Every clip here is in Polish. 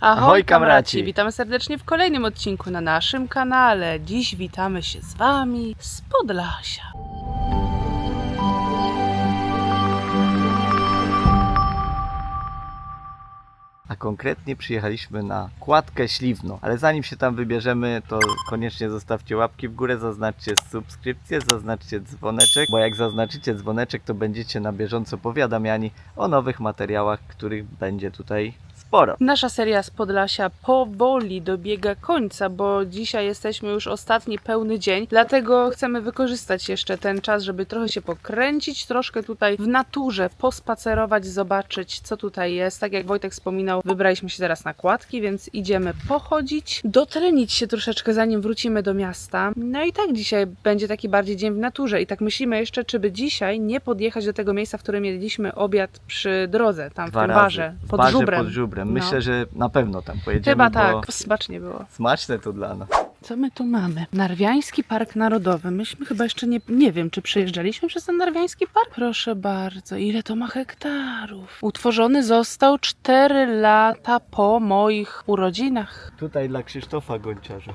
Ahoj, Ahoj, kamraci! kamraci. Witamy serdecznie w kolejnym odcinku na naszym kanale. Dziś witamy się z Wami z Podlasia. A konkretnie przyjechaliśmy na Kładkę Śliwno. Ale zanim się tam wybierzemy, to koniecznie zostawcie łapki w górę, zaznaczcie subskrypcję, zaznaczcie dzwoneczek, bo jak zaznaczycie dzwoneczek, to będziecie na bieżąco powiadamiani o nowych materiałach, których będzie tutaj sporo. Nasza seria z Podlasia powoli dobiega końca, bo dzisiaj jesteśmy już ostatni pełny dzień, dlatego chcemy wykorzystać jeszcze ten czas, żeby trochę się pokręcić, troszkę tutaj w naturze pospacerować, zobaczyć co tutaj jest. Tak jak Wojtek wspominał, wybraliśmy się teraz na kładki, więc idziemy pochodzić, dotlenić się troszeczkę zanim wrócimy do miasta. No i tak dzisiaj będzie taki bardziej dzień w naturze i tak myślimy jeszcze, czy by dzisiaj nie podjechać do tego miejsca, w którym jedliśmy obiad przy drodze, tam w Dwa tym razy. barze, W pod barze żubrem. pod żubrem. No. Myślę, że na pewno tam pojedziemy, Chyba bo tak, smacznie było. smaczne to dla nas. Co my tu mamy? Narwiański Park Narodowy. Myśmy chyba jeszcze nie, nie wiem, czy przejeżdżaliśmy przez ten Narwiański Park? Proszę bardzo, ile to ma hektarów? Utworzony został 4 lata po moich urodzinach. Tutaj dla Krzysztofa Gonciarza.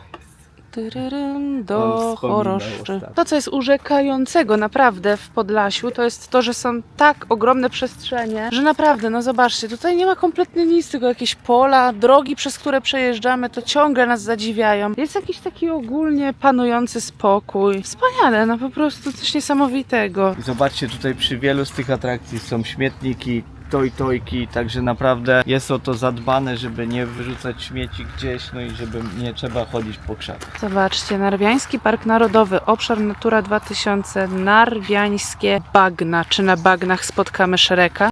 Tyryrym, On do wspominał choroszczy. ostatnio. To, co jest urzekającego naprawdę w Podlasiu, to jest to, że są tak ogromne przestrzenie, że naprawdę, no zobaczcie, tutaj nie ma kompletnie nic, tylko jakieś pola, drogi, przez które przejeżdżamy, to ciągle nas zadziwiają. Jest jakiś taki ogólnie panujący spokój. Wspaniale, no po prostu coś niesamowitego. I zobaczcie, tutaj przy wielu z tych atrakcji są śmietniki, toj-tojki, także naprawdę jest o to zadbane, żeby nie wyrzucać śmieci gdzieś, no i żeby nie trzeba chodzić po krzakach. Zobaczcie, Narwiański Park Narodowy, obszar Natura 2000, Narwiańskie Bagna. Czy na bagnach spotkamy szereka?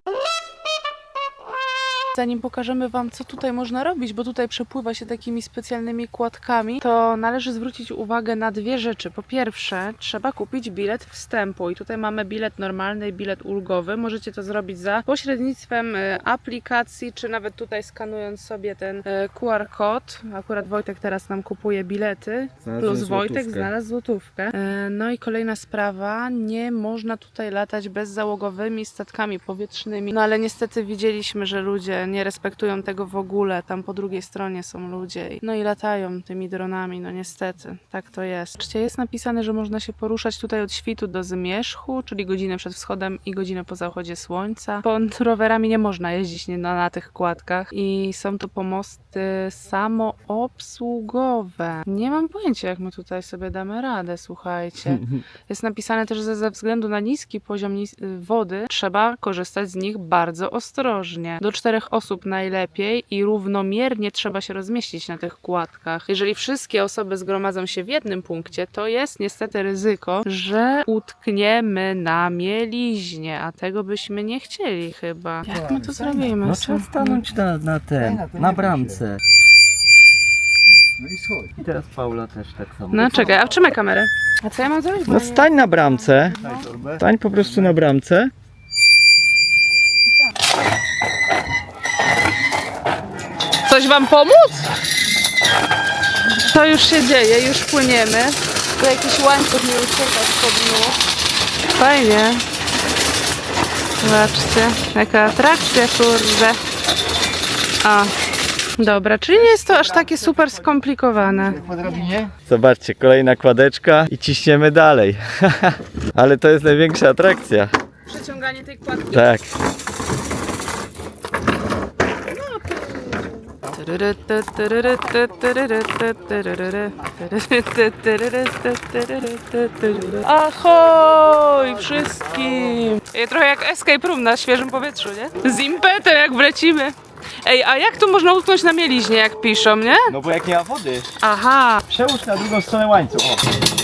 Zanim pokażemy Wam, co tutaj można robić, bo tutaj przepływa się takimi specjalnymi kładkami, to należy zwrócić uwagę na dwie rzeczy. Po pierwsze, trzeba kupić bilet wstępu i tutaj mamy bilet normalny i bilet ulgowy. Możecie to zrobić za pośrednictwem e, aplikacji, czy nawet tutaj skanując sobie ten e, QR kod. Akurat Wojtek teraz nam kupuje bilety, plus Wojtek znalazł złotówkę. E, No i kolejna sprawa, nie można tutaj latać bezzałogowymi statkami powietrznymi. No ale niestety widzieliśmy, że ludzie nie respektują tego w ogóle. Tam po drugiej stronie są ludzie. No i latają tymi dronami, no niestety. Tak to jest. Oczywiście jest napisane, że można się poruszać tutaj od świtu do zmierzchu, czyli godzinę przed wschodem i godzinę po zachodzie słońca. Pod rowerami nie można jeździć nie, na, na tych kładkach i są to pomosty samoobsługowe. Nie mam pojęcia, jak my tutaj sobie damy radę, słuchajcie. Jest napisane też, że ze względu na niski poziom wody trzeba korzystać z nich bardzo ostrożnie. Do czterech osób najlepiej i równomiernie trzeba się rozmieścić na tych kładkach. Jeżeli wszystkie osoby zgromadzą się w jednym punkcie, to jest niestety ryzyko, że utkniemy na mieliźnie, a tego byśmy nie chcieli chyba. Jak my to zrobimy? No trzeba stanąć na, na ten, na bramce. No i schodź. I teraz Paula też tak samo. No czekaj, a trzymaj kamerę. A co ja mam zrobić? No stań na bramce. Stań po prostu na bramce. Coś wam pomóc? To już się dzieje, już płyniemy. To jakiś łańcuch mi ucieka spod nóg. Fajnie. Zobaczcie, jaka atrakcja, kurde. A, dobra, czyli nie jest to aż takie super skomplikowane. Zobaczcie, kolejna kładeczka i ciśniemy dalej. Ale to jest największa atrakcja. Przeciąganie tej kładki. Tak. Ahoj wszystkim! Trochę jak escape room na świeżym powietrzu, nie? Z impetem jak wlecimy. Ej, a jak tu można utknąć na mieliźnie, jak piszą, nie? No bo jak nie ma wody. Aha, Przełóż na drugą stronę łańcuch. O.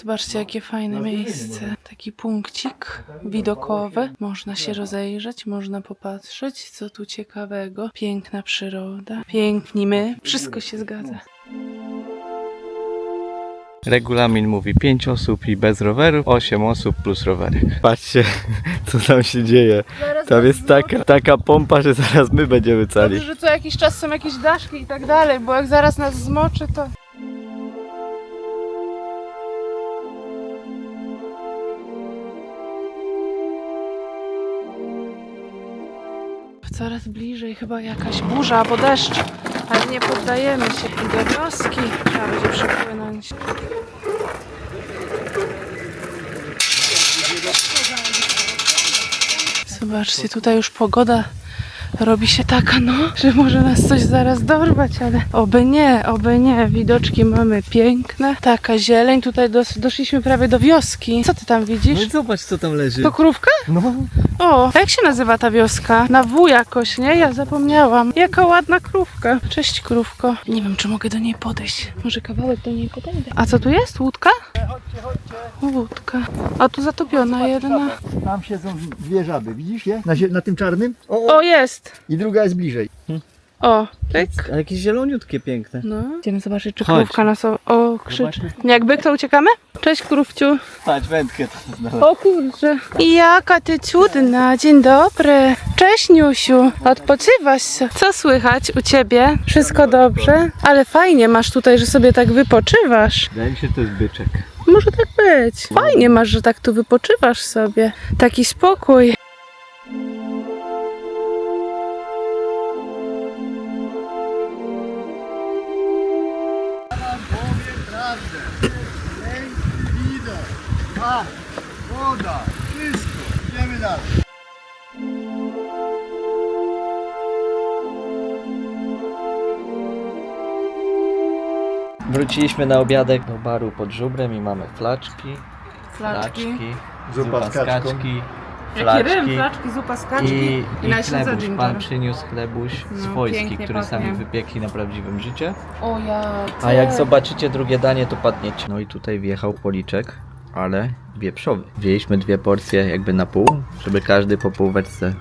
Zobaczcie, jakie fajne miejsce. Taki punkcik widokowy. Można się rozejrzeć, można popatrzeć, co tu ciekawego. Piękna przyroda, piękni my. Wszystko się zgadza. Regulamin mówi 5 osób i bez rowerów, 8 osób plus rowerek. Patrzcie, co tam się dzieje. Tam jest taka, taka pompa, że zaraz my będziemy cali. Dobrze, że co jakiś czas są jakieś daszki i tak dalej, bo jak zaraz nas zmoczy, to... Coraz bliżej chyba jakaś burza albo deszcz, ale nie poddajemy się do wioski. Trzeba będzie przepłynąć. Zobaczcie, tutaj już pogoda robi się taka, no, że może nas coś zaraz dorwać, ale oby nie, oby nie. Widoczki mamy piękne, taka zieleń. Tutaj dos- doszliśmy prawie do wioski. Co ty tam No widzisz? i zobacz co tam leży. To krówka? No, O, a jak się nazywa ta wioska? Na W jakoś, nie? Ja zapomniałam. Jaka ładna krówka. Cześć krówko. Nie wiem, czy mogę do niej podejść. Może kawałek do niej podejdę. A co tu jest? Łódka? Łódka. A tu zatopiona jedna. Tam siedzą dwie żaby, widzisz je? Na, zie- na tym czarnym? O, jest. I druga jest bliżej. O, pyk. a jakieś zieloniutkie piękne. No. Idziemy zobaczyć, czy Chodź. krówka nas o, o krzyczy. Jakby to uciekamy? Cześć krówciu. Patrz, wędkę tam znalazłem. O kurczę. Jaka ty cudna. Dzień dobry. Cześć Niusiu. Odpoczywasz się. Co słychać u ciebie? Wszystko dobrze? Ale fajnie masz tutaj, że sobie tak wypoczywasz. Wydaje mi się, to jest byczek. Może tak być. Fajnie masz, że tak tu wypoczywasz sobie. Taki spokój. Dalej. Wróciliśmy na obiadek do baru pod żubrem i mamy flaczki, flaczki, Zupa z kaczką. kaczki, Jaki rym, flaczki. flaczki, zupa z kaczki I, i, i chlebuś, ginger. pan przyniósł chlebuś No, swojski, pięknie który pachnie. sami wypiekli na prawdziwym życie. O ja. A jak zobaczycie drugie danie, to padniecie. No i tutaj wjechał policzek, ale wieprzowy. Wzięliśmy dwie porcje jakby na pół, żeby każdy po półeczce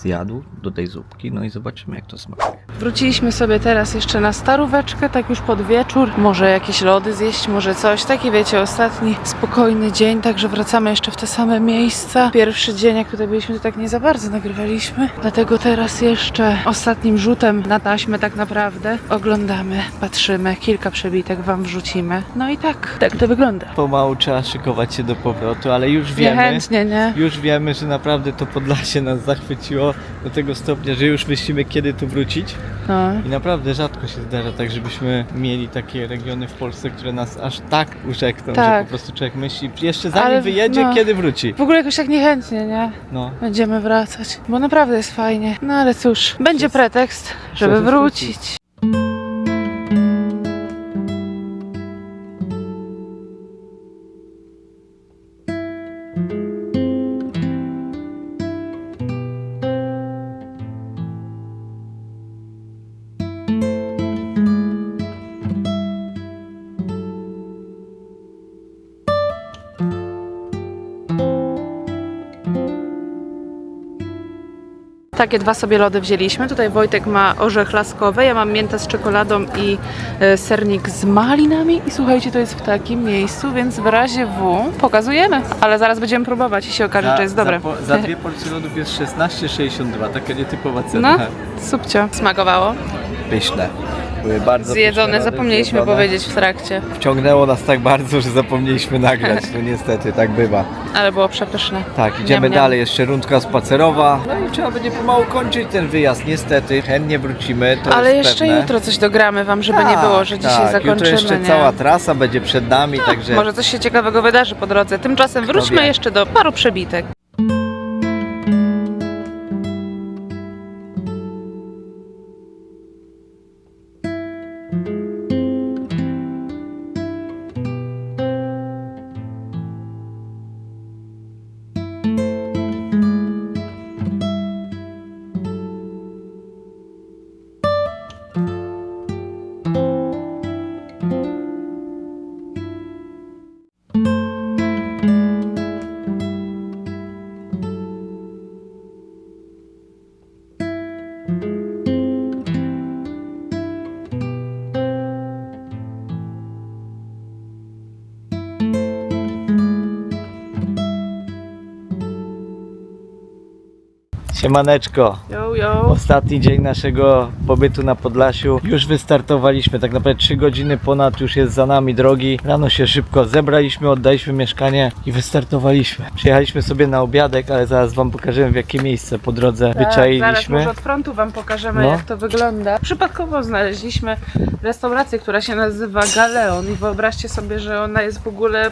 zjadł do tej zupki, no i zobaczymy jak to smakuje. Wróciliśmy sobie teraz jeszcze na staróweczkę, tak już pod wieczór. Może jakieś lody zjeść, może coś. Taki wiecie, ostatni spokojny dzień, także wracamy jeszcze w te same miejsca. Pierwszy dzień, jak tutaj byliśmy, to tak nie za bardzo nagrywaliśmy. Dlatego teraz jeszcze ostatnim rzutem na taśmę tak naprawdę oglądamy, patrzymy, kilka przebitek wam wrzucimy. No i tak, tak to wygląda. Pomału trzeba szykować się do powrotu, ale już wiemy, Niechętnie, nie? już wiemy, że naprawdę to Podlasie nas zachwyciło do tego stopnia, że już myślimy kiedy tu wrócić. No. I naprawdę rzadko się zdarza tak, żebyśmy mieli takie regiony w Polsce, które nas aż tak urzekną, że Tak. po prostu człowiek myśli, jeszcze zanim Ale w- wyjedzie, no. kiedy wróci. W ogóle jakoś tak niechętnie, nie? No. Będziemy wracać, bo naprawdę jest fajnie. No ale cóż, będzie pretekst, żeby Żeby wrócić. Takie dwa sobie lody wzięliśmy. Tutaj Wojtek ma orzech laskowy, ja mam miętę z czekoladą i e, sernik z malinami. I słuchajcie, to jest w takim miejscu, więc w razie W pokazujemy. Ale zaraz będziemy próbować i się okaże, że jest dobre. Za, po- za dwie porcje lodów jest 16,62, taka nietypowa cena. No, subcio. Smakowało. Pyszne. Były bardzo Zjedzone, zapomnieliśmy zjedzone. powiedzieć w trakcie, Wciągnęło nas tak bardzo, że zapomnieliśmy nagrać. No niestety, tak bywa. ale było przepyszne. Tak, idziemy Niam, niam. dalej, jeszcze rundka spacerowa. No i trzeba będzie pomału kończyć ten wyjazd, niestety. Chętnie wrócimy, to Ale jest jeszcze pewne. jutro coś dogramy wam, żeby nie Tak, było, że dzisiaj tak. zakończymy. Jutro jeszcze nie? cała trasa będzie przed nami, także Może coś się ciekawego wydarzy po drodze. Tymczasem wróćmy wie. jeszcze do paru przebitek. Siemaneczko. Yo, yo. Ostatni dzień naszego pobytu na Podlasiu. Już wystartowaliśmy, tak naprawdę 3 godziny ponad już jest za nami drogi. Rano się szybko zebraliśmy, oddaliśmy mieszkanie i wystartowaliśmy. Przyjechaliśmy sobie na obiadek, ale zaraz wam pokażemy w jakie miejsce po drodze Tak, zaraz wyczailiśmy. może od frontu Wam pokażemy, No. jak to wygląda. Przypadkowo znaleźliśmy restaurację, która się nazywa Galeon i wyobraźcie sobie, że ona jest w ogóle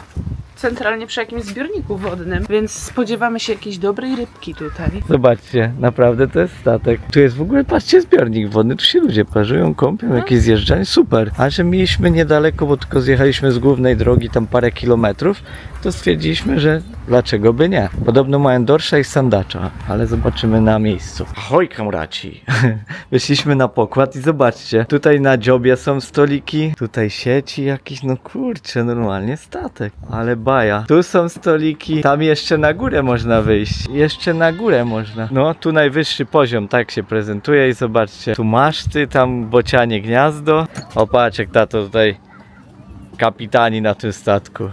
centralnie przy jakimś zbiorniku wodnym, więc spodziewamy się jakiejś dobrej rybki tutaj. Zobaczcie, naprawdę to jest statek. Tu jest w ogóle, patrzcie, zbiornik wodny, tu się ludzie parzują, kąpią, jakieś zjeżdżanie, super. A że mieliśmy niedaleko, bo tylko zjechaliśmy z głównej drogi tam parę kilometrów, to stwierdziliśmy, że dlaczego by nie. Podobno mają dorsza i sandacza, ale zobaczymy na miejscu. Ahoj kamraci! Wyszliśmy na pokład i zobaczcie, tutaj na dziobie są stoliki, tutaj sieci jakieś, no kurczę, normalnie statek, ale baja. Tu są stoliki, tam jeszcze na górę można wyjść, jeszcze na górę można. No, tu najwyższy poziom, tak się prezentuje i zobaczcie, tu maszty, tam bocianie gniazdo. O, patrz jak tato tutaj kapitani na tym statku.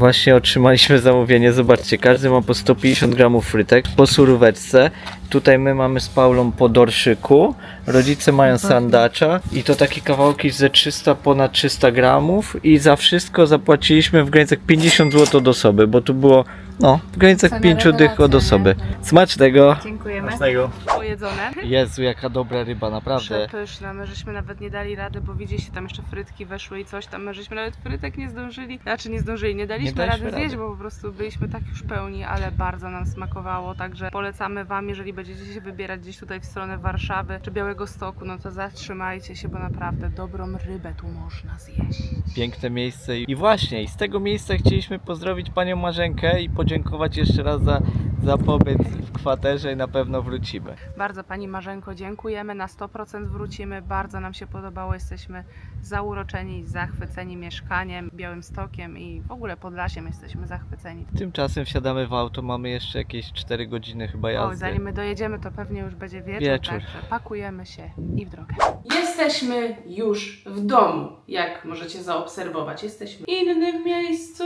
Właśnie otrzymaliśmy zamówienie, zobaczcie, każdy ma po 150 gramów frytek po suróweczce. Tutaj my mamy z Paulą po dorszyku, rodzice mają sandacza i to takie kawałki ze 300 ponad 300 gramów. I za wszystko zapłaciliśmy w granicach 50 zł od osoby, bo tu było no w granicach Cena 5 dych od osoby. Smacznego! Dziękujemy. Smacznego! Pojedzone. Jezu, jaka dobra ryba, naprawdę. Przepyszne, my żeśmy nawet nie dali rady, bo widzieliście, tam jeszcze frytki weszły i coś tam, my żeśmy nawet frytek nie zdążyli, znaczy nie zdążyli, nie daliśmy daliśmy rady zjeść, rady. bo po prostu byliśmy tak już pełni, ale bardzo nam smakowało, także polecamy Wam, jeżeli będziecie się wybierać gdzieś tutaj w stronę Warszawy czy Białego Stoku, no to zatrzymajcie się, bo naprawdę dobrą rybę tu można zjeść. piękne miejsce. I właśnie, i z tego miejsca chcieliśmy pozdrowić panią Marzenkę i podziękować jeszcze raz za, za pobyt w kwaterze i na pewno wrócimy. Bardzo Pani Marzenko dziękujemy, na 100% wrócimy, bardzo nam się podobało, jesteśmy zauroczeni, zachwyceni mieszkaniem, Białym Stokiem i w ogóle Podlasiem jesteśmy zachwyceni. Tymczasem wsiadamy w auto, mamy jeszcze jakieś 4 godziny chyba O, jazdy. zanim my dojedziemy, to pewnie już będzie wieczór, Wieczór. także pakujemy się i w drogę. Jesteśmy już w domu, jak możecie zaobserwować. Jesteśmy w innym miejscu,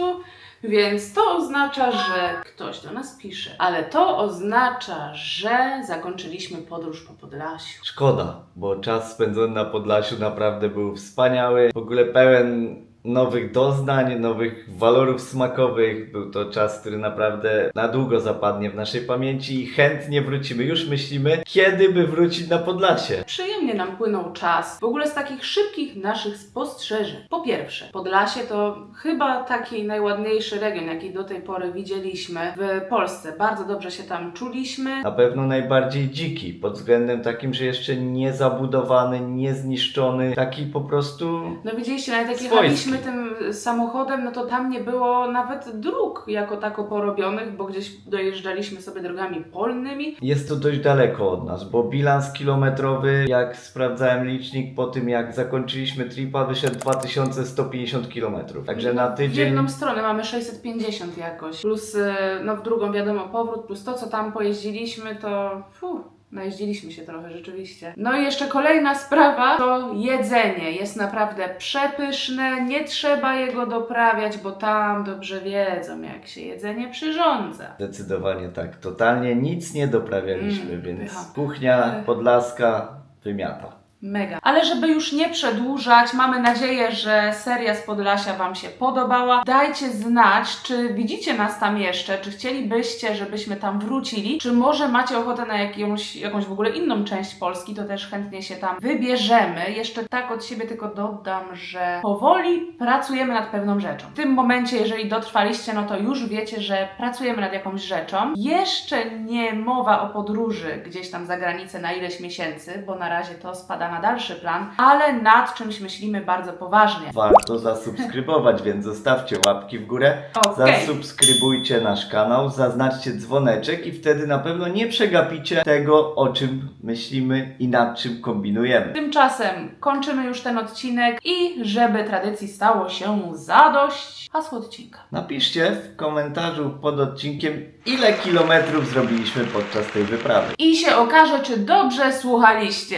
więc to oznacza, że ktoś do nas pisze. Ale to oznacza, że zakończyliśmy podróż po Podlasiu. Szkoda, bo czas spędzony na Podlasiu naprawdę był wspaniały, w ogóle pełen nowych doznań, nowych walorów smakowych. Był to czas, który naprawdę na długo zapadnie w naszej pamięci i chętnie wrócimy. Już myślimy, kiedy by wrócić na Podlasie. Przyjemnie nam płynął czas. W ogóle z takich szybkich naszych spostrzeżeń. Po pierwsze, Podlasie to chyba taki najładniejszy region, jaki do tej pory widzieliśmy w Polsce. Bardzo dobrze się tam czuliśmy. Na pewno najbardziej dziki, pod względem takim, że jeszcze nie zabudowany, nie zniszczony, taki po prostu No widzieliście, nawet jak Swojski. Jechaliśmy tym samochodem, no to tam nie było nawet dróg jako tako porobionych, bo gdzieś dojeżdżaliśmy sobie drogami polnymi. Jest to dość daleko od nas, bo bilans kilometrowy, jak sprawdzałem licznik po tym jak zakończyliśmy tripa, wyszedł 2150 km. Także na W tydzień jedną stronę mamy 650 jakoś, plus y, no w drugą wiadomo powrót, plus to co tam pojeździliśmy, to fuh, najeździliśmy się trochę rzeczywiście. No i jeszcze kolejna sprawa to jedzenie. Jest naprawdę przepyszne, nie trzeba jego doprawiać, bo tam dobrze wiedzą jak się jedzenie przyrządza. zdecydowanie tak, totalnie nic nie doprawialiśmy, Mm, więc pycha. kuchnia podlaska wymiata. Mega. Ale żeby już nie przedłużać, mamy nadzieję, że seria z Podlasia Wam się podobała. Dajcie znać, czy widzicie nas tam jeszcze, czy chcielibyście, żebyśmy tam wrócili, czy może macie ochotę na jakąś, jakąś w ogóle inną część Polski, to też chętnie się tam wybierzemy. Jeszcze tak od siebie tylko dodam, że powoli pracujemy nad pewną rzeczą. W tym momencie, jeżeli dotrwaliście, no to już wiecie, że pracujemy nad jakąś rzeczą. Jeszcze nie mowa o podróży gdzieś tam za granicę na ileś miesięcy, bo na razie to spada na dalszy plan, ale nad czymś myślimy bardzo poważnie. Warto zasubskrybować, więc zostawcie łapki w górę, Okej. zasubskrybujcie nasz kanał, zaznaczcie dzwoneczek i wtedy na pewno nie przegapicie tego, o czym myślimy i nad czym kombinujemy. Tymczasem kończymy już ten odcinek i żeby tradycji stało się zadość, hasło odcinka. Napiszcie w komentarzu pod odcinkiem, ile kilometrów zrobiliśmy podczas tej wyprawy. I się okaże, czy dobrze słuchaliście.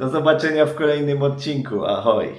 Do zobaczenia w kolejnym odcinku. Ahoj!